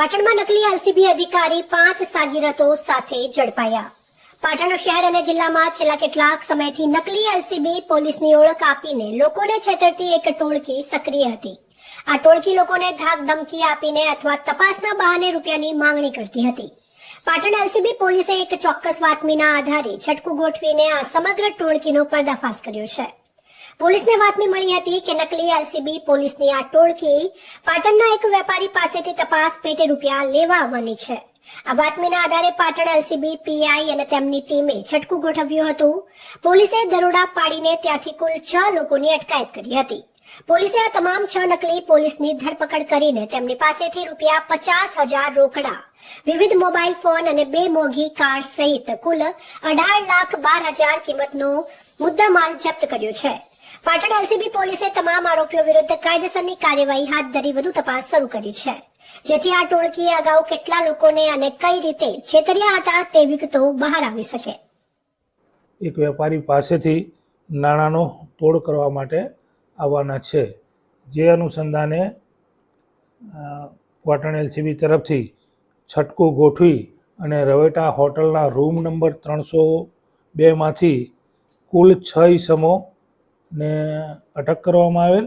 પાટણમાં નકલી એલસીબી અધિકારી પાંચ સાગીરતો સાથે ઝડપાયા. પાટણ શહેર અને જિલ્લામાં છેલ્લા કેટલાક સમયથી નકલી એલસીબી પોલીસની ઓળખ આપીને લોકોને છેતરતી એક ટોળકી સક્રિય હતી. આ ટોળકી લોકોને ધાક ધમકી આપીને અથવા તપાસના બહાને રૂપિયાની માંગણી કરતી હતી. પાટણ એલસીબી પોલીસે એક ચોક્કસ બાતમીના આધારે છટકું ગોઠવીને આ સમગ્ર ટોળકીનો પર્દાફાશ કર્યો છે. પોલીસને બાતમી મળી હતી કે નકલી એલસીબી પોલીસની આ ટોળકી પાટણના એક વેપારી પાસેથી તપાસ પેટે રૂપિયા લેવા આવવાની છે. આ બાતમીના આધારે પાટણ એલસીબી પીઆઈ અને તેમની ટીમે છટકું ગોઠવ્યું હતું. પોલીસે દરોડા પાડીને ત્યાંથી કુલ છ લોકોની અટકાયત કરી હતી. પોલીસે આ તમામ છ નકલી પોલીસની ધરપકડ કરીને તેમની પાસેથી રૂપિયા પચાસ હજાર રોકડા, વિવિધ મોબાઈલ ફોન અને બે મોઘી કાર સહિત કુલ અઢાર લાખ બાર હજાર કિંમતનો મુદ્દામાલ જપ્ત કર્યો છે. પાટણ એલસીબી પોલીસે તમામ આરોપીઓ વિરુદ્ધ કાયદેસરની કાર્યવાહી હાથ ધરી વધુ તપાસ શરૂ કરી છે. જેથી આ ટોળકીએ અગાઉ કેટલા લોકોને અને કઈ રીતે છેતર્યા હતા તે વિગતો બહાર આવી શકે. એક વેપારી પાસેથી નાણાંનો તોડ કરવા માટે આવવાના છે. જે અનુસંધાને પાટણ એલસીબી તરફથી છટકું ગોઠવી અને રવેટા હોટલના રૂમ નંબર ત્રણસો બેમાંથી કુલ છ ઈસમોને અટક કરવામાં આવેલ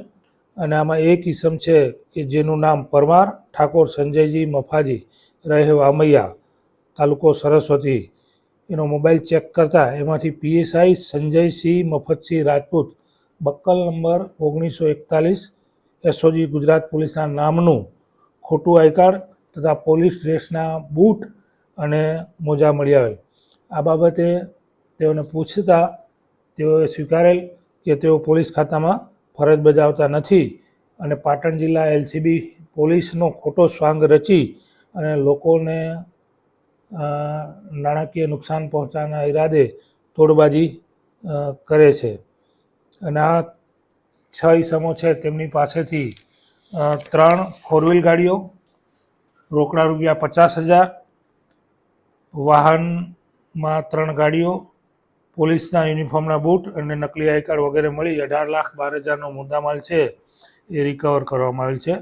અને આમાં એક ઈસમ છે કે જેનું નામ પરમાર, ઠાકોર સંજયજી મફાજી રહે વામૈયા તાલુકો સરસ્વતી. એનો મોબાઈલ ચેક કરતા એમાંથી PSI Sanjaysinh Mafatsinh Rajput, buckle number ઓગણીસો એકતાલીસ, એસઓજી ગુજરાત પોલીસના નામનું ખોટું આઈ કાર્ડ તથા પોલીસ ડ્રેસના બૂટ અને મોજા મળી આવેલ. આ બાબતે તેઓને પૂછતા તેઓએ સ્વીકારેલ કે તેઓ પોલીસ ખાતામાં ફરજ બજાવતા નથી અને પાટણ જિલ્લા એલસીબી પોલીસનો ખોટો સ્વાંગ રચી અને લોકોને નાણાકીય નુકસાન પહોંચવાના ઈરાદે તોડબાજી કરે છે. અને આ છ ઈસમો છે તેમની પાસેથી ત્રણ ફોર વ્હીલ ગાડીઓ, રોકડા રૂપિયા પચાસ હજાર, વાહનમાં ત્રણ ગાડીઓ પોલીસના યુનિફોર્મના બૂટ અને નકલી આઈ કાર્ડ વગેરે મળી અઢાર લાખ બાર હજારનો મુદ્દામાલ છે એ રિકવર કરવામાં આવેલ છે.